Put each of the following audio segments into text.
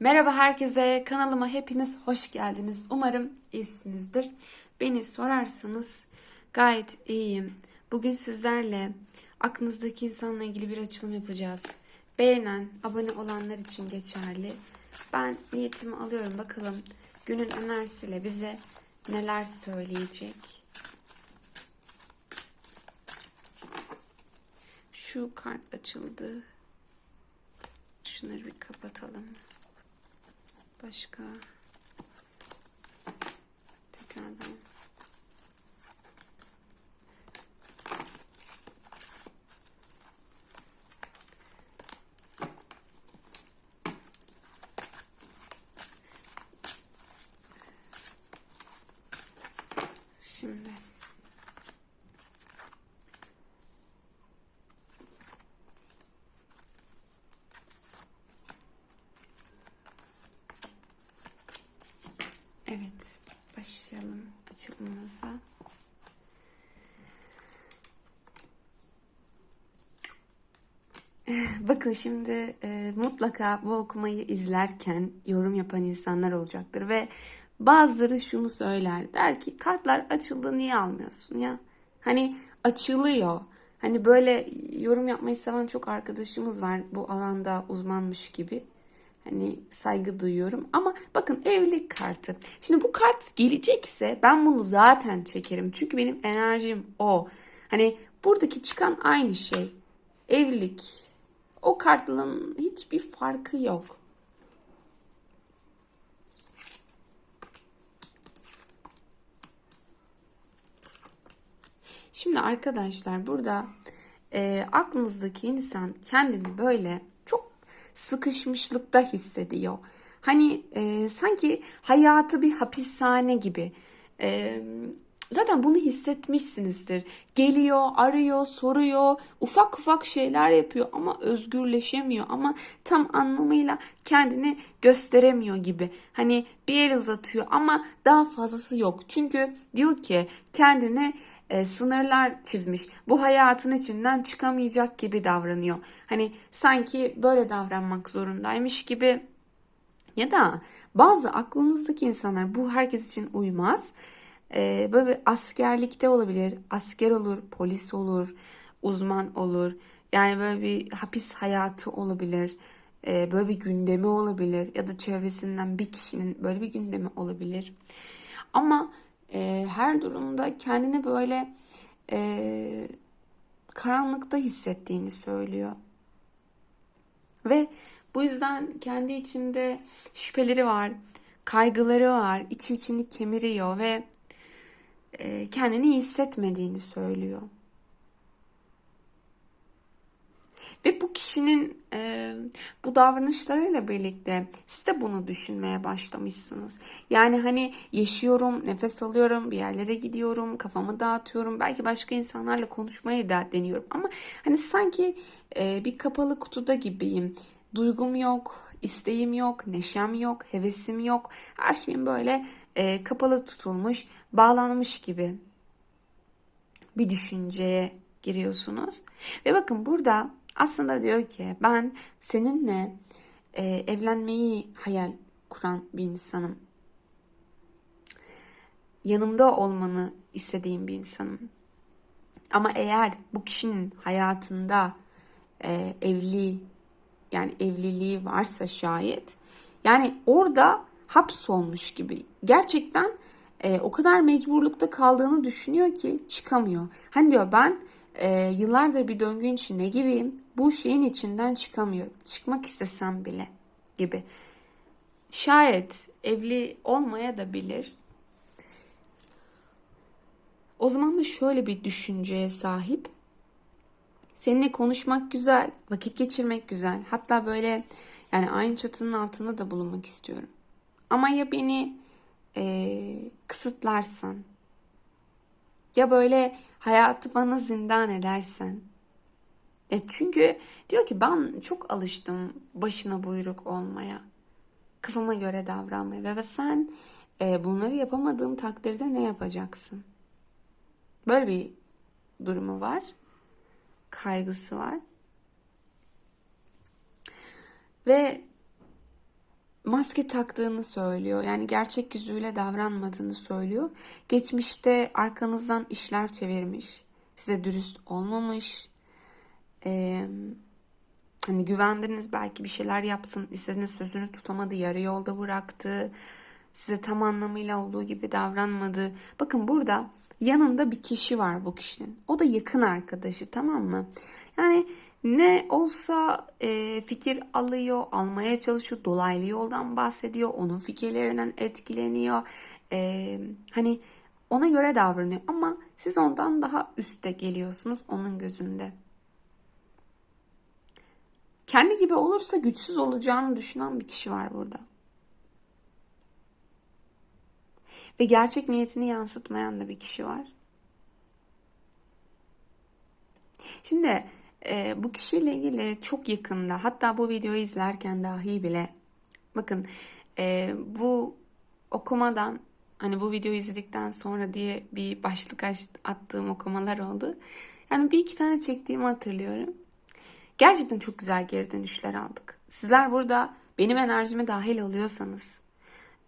Merhaba herkese, kanalıma hepiniz hoş geldiniz. Umarım iyisinizdir. Beni sorarsanız gayet iyiyim. Bugün sizlerle aklınızdaki insanla ilgili bir açılım yapacağız. Beğenen, abone olanlar için geçerli. Ben niyetimi alıyorum. Bakalım günün enerjisiyle bize neler söyleyecek. Şu kart açıldı. Şunları bir kapatalım. Başka. Tekrardan. Şimdi. Evet, başlayalım açılımımıza. Bakın şimdi e, mutlaka bu okumayı izlerken yorum yapan insanlar olacaktır ve bazıları şunu söyler. Der ki kartlar açıldı niye almıyorsun ya? Hani açılıyor. Hani böyle yorum yapmayı seven çok arkadaşımız var bu alanda uzmanmış gibi. Hani saygı duyuyorum ama bakın evlilik kartı. Şimdi bu kart gelecekse ben bunu zaten çekerim. Çünkü benim enerjim o. Hani buradaki çıkan aynı şey. Evlilik. O kartların hiçbir farkı yok. Şimdi arkadaşlar burada e, aklınızdaki insan kendini böyle sıkışmışlıkta hissediyor. Hani e, sanki hayatı bir hapishane gibi. E, zaten bunu hissetmişsinizdir. Geliyor, arıyor, soruyor, ufak ufak şeyler yapıyor ama özgürleşemiyor ama tam anlamıyla kendini gösteremiyor gibi. Hani bir el uzatıyor ama daha fazlası yok. Çünkü diyor ki kendini e, sınırlar çizmiş. Bu hayatın içinden çıkamayacak gibi davranıyor. Hani sanki böyle davranmak zorundaymış gibi ya da bazı aklınızdaki insanlar bu herkes için uymaz. E, böyle bir askerlikte olabilir, asker olur, polis olur, uzman olur. Yani böyle bir hapis hayatı olabilir. E, böyle bir gündemi olabilir ya da çevresinden bir kişinin böyle bir gündemi olabilir. Ama e, her durumda kendini böyle e, karanlıkta hissettiğini söylüyor. Ve bu yüzden kendi içinde şüpheleri var, kaygıları var, içi içini kemiriyor ve e, kendini hissetmediğini söylüyor. Ve bu kişinin e, bu davranışlarıyla birlikte siz de bunu düşünmeye başlamışsınız. Yani hani yaşıyorum, nefes alıyorum, bir yerlere gidiyorum, kafamı dağıtıyorum. Belki başka insanlarla konuşmayı da deniyorum. Ama hani sanki e, bir kapalı kutuda gibiyim. Duygum yok, isteğim yok, neşem yok, hevesim yok. Her şeyim böyle e, kapalı tutulmuş, bağlanmış gibi bir düşünceye giriyorsunuz. Ve bakın burada aslında diyor ki ben seninle e, evlenmeyi hayal kuran bir insanım. Yanımda olmanı istediğim bir insanım. Ama eğer bu kişinin hayatında e, evli yani evliliği varsa şayet yani orada hapsolmuş gibi gerçekten e, o kadar mecburlukta kaldığını düşünüyor ki çıkamıyor. Hani diyor ben e, yıllardır bir döngün içinde gibiyim. Bu şeyin içinden çıkamıyorum. Çıkmak istesem bile gibi. Şayet evli olmaya da bilir. O zaman da şöyle bir düşünceye sahip. Seninle konuşmak güzel, vakit geçirmek güzel. Hatta böyle yani aynı çatının altında da bulunmak istiyorum. Ama ya beni e, kısıtlarsan, ya böyle hayatı bana zindan edersen. Ya çünkü diyor ki ben çok alıştım başına buyruk olmaya. Kafama göre davranmaya ve sen e, bunları yapamadığım takdirde ne yapacaksın? Böyle bir durumu var. Kaygısı var. Ve maske taktığını söylüyor. Yani gerçek yüzüyle davranmadığını söylüyor. Geçmişte arkanızdan işler çevirmiş. Size dürüst olmamış. Ee, hani güvendiniz belki bir şeyler yapsın. istediğiniz sözünü tutamadı. Yarı yolda bıraktı. Size tam anlamıyla olduğu gibi davranmadı. Bakın burada yanında bir kişi var bu kişinin. O da yakın arkadaşı tamam mı? Yani ne olsa e, fikir alıyor, almaya çalışıyor, dolaylı yoldan bahsediyor, onun fikirlerinden etkileniyor. E, hani ona göre davranıyor ama siz ondan daha üstte geliyorsunuz onun gözünde. Kendi gibi olursa güçsüz olacağını düşünen bir kişi var burada. Ve gerçek niyetini yansıtmayan da bir kişi var. Şimdi e, bu kişiyle ilgili çok yakında hatta bu videoyu izlerken dahi bile bakın e, bu okumadan hani bu videoyu izledikten sonra diye bir başlık attığım okumalar oldu. Yani bir iki tane çektiğimi hatırlıyorum. Gerçekten çok güzel geri dönüşler aldık. Sizler burada benim enerjime dahil oluyorsanız,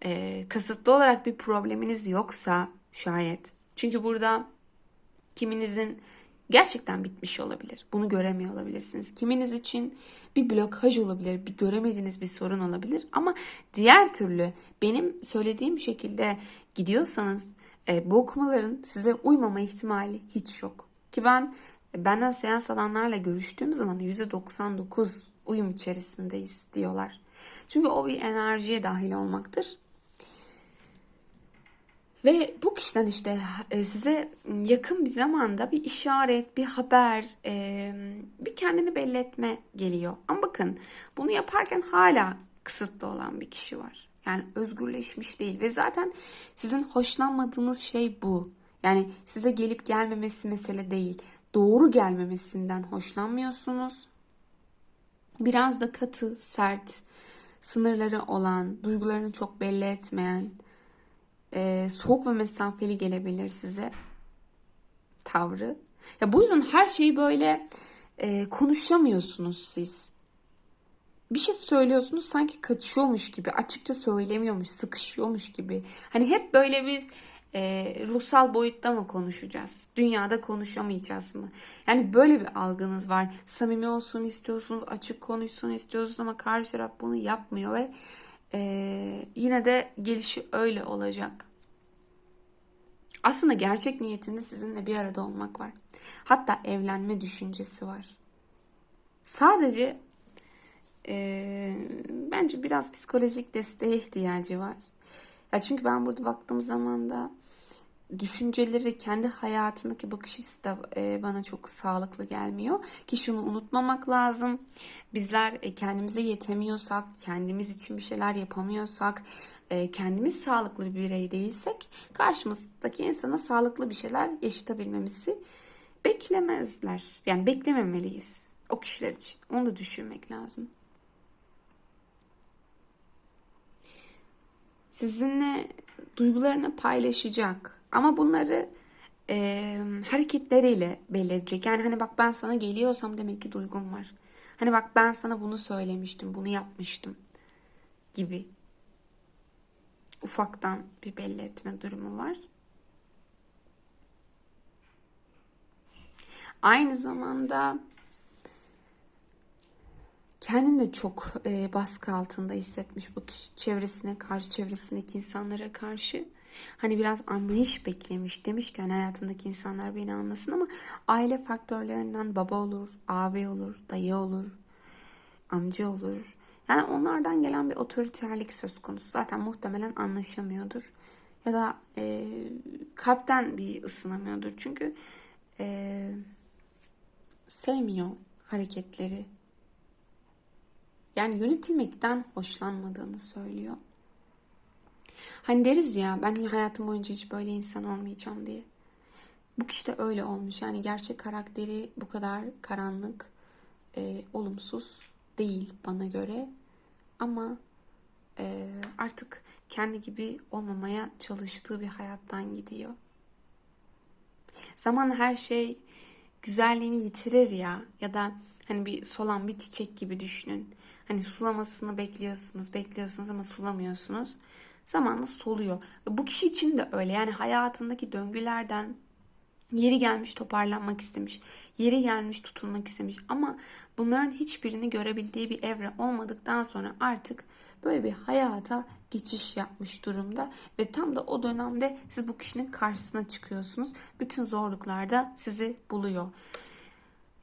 e, kasıtlı olarak bir probleminiz yoksa şayet. Çünkü burada kiminizin gerçekten bitmiş olabilir. Bunu göremiyor olabilirsiniz. Kiminiz için bir blokaj olabilir, bir göremediğiniz bir sorun olabilir. Ama diğer türlü benim söylediğim şekilde gidiyorsanız e, bu okumaların size uymama ihtimali hiç yok. Ki ben benden seans alanlarla görüştüğüm zaman %99 uyum içerisindeyiz diyorlar. Çünkü o bir enerjiye dahil olmaktır. Ve bu kişiden işte e, size yakın bir zamanda bir işaret, bir haber, e, bir kendini belli etme geliyor. Ama bakın bunu yaparken hala kısıtlı olan bir kişi var. Yani özgürleşmiş değil ve zaten sizin hoşlanmadığınız şey bu. Yani size gelip gelmemesi mesele değil. Doğru gelmemesinden hoşlanmıyorsunuz. Biraz da katı, sert, sınırları olan, duygularını çok belli etmeyen, e, soğuk ve mesafeli gelebilir size tavrı. Ya bu yüzden her şeyi böyle e, konuşamıyorsunuz siz. Bir şey söylüyorsunuz sanki kaçıyormuş gibi, açıkça söylemiyormuş, sıkışıyormuş gibi. Hani hep böyle biz e, ruhsal boyutta mı konuşacağız? Dünyada konuşamayacağız mı? Yani böyle bir algınız var. Samimi olsun istiyorsunuz, açık konuşsun istiyorsunuz ama karşı taraf bunu yapmıyor ve ee, yine de gelişi öyle olacak. Aslında gerçek niyetinde sizinle bir arada olmak var. Hatta evlenme düşüncesi var. Sadece e, bence biraz psikolojik desteğe ihtiyacı var. Ya çünkü ben burada baktığım zaman da düşünceleri, kendi hayatındaki bakış da e, bana çok sağlıklı gelmiyor. Ki şunu unutmamak lazım. Bizler e, kendimize yetemiyorsak, kendimiz için bir şeyler yapamıyorsak, e, kendimiz sağlıklı bir birey değilsek karşımızdaki insana sağlıklı bir şeyler yaşatabilmemizi beklemezler. Yani beklememeliyiz o kişiler için. Onu da düşünmek lazım. Sizinle duygularını paylaşacak ama bunları e, hareketleriyle belli edecek. Yani hani bak ben sana geliyorsam demek ki duygum var. Hani bak ben sana bunu söylemiştim, bunu yapmıştım gibi. Ufaktan bir belli etme durumu var. Aynı zamanda kendini de çok e, baskı altında hissetmiş bu kişi çevresine karşı, çevresindeki insanlara karşı. Hani biraz anlayış beklemiş. Demiş ki hani hayatımdaki insanlar beni anlasın ama aile faktörlerinden baba olur, abi olur, dayı olur, amca olur. Yani onlardan gelen bir otoriterlik söz konusu. Zaten muhtemelen anlaşamıyordur. Ya da e, kalpten bir ısınamıyordur. Çünkü e, sevmiyor hareketleri. Yani yönetilmekten hoşlanmadığını söylüyor. Hani deriz ya ben hayatım boyunca hiç böyle insan olmayacağım diye. Bu kişi de öyle olmuş. Yani gerçek karakteri bu kadar karanlık, e, olumsuz değil bana göre. Ama e, artık kendi gibi olmamaya çalıştığı bir hayattan gidiyor. Zaman her şey güzelliğini yitirir ya ya da hani bir solan bir çiçek gibi düşünün. Hani sulamasını bekliyorsunuz, bekliyorsunuz ama sulamıyorsunuz. Zamanla soluyor. Bu kişi için de öyle. Yani hayatındaki döngülerden Yeri gelmiş toparlanmak istemiş. Yeri gelmiş tutunmak istemiş. Ama bunların hiçbirini görebildiği bir evre olmadıktan sonra artık böyle bir hayata geçiş yapmış durumda. Ve tam da o dönemde siz bu kişinin karşısına çıkıyorsunuz. Bütün zorluklarda sizi buluyor.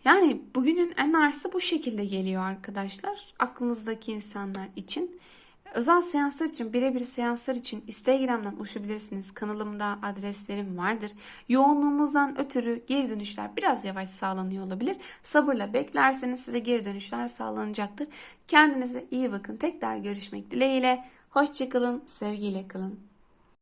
Yani bugünün en arsı bu şekilde geliyor arkadaşlar. Aklınızdaki insanlar için. Özel seanslar için, birebir seanslar için Instagram'dan ulaşabilirsiniz. Kanalımda adreslerim vardır. Yoğunluğumuzdan ötürü geri dönüşler biraz yavaş sağlanıyor olabilir. Sabırla beklerseniz size geri dönüşler sağlanacaktır. Kendinize iyi bakın. Tekrar görüşmek dileğiyle. Hoşçakalın, sevgiyle kalın.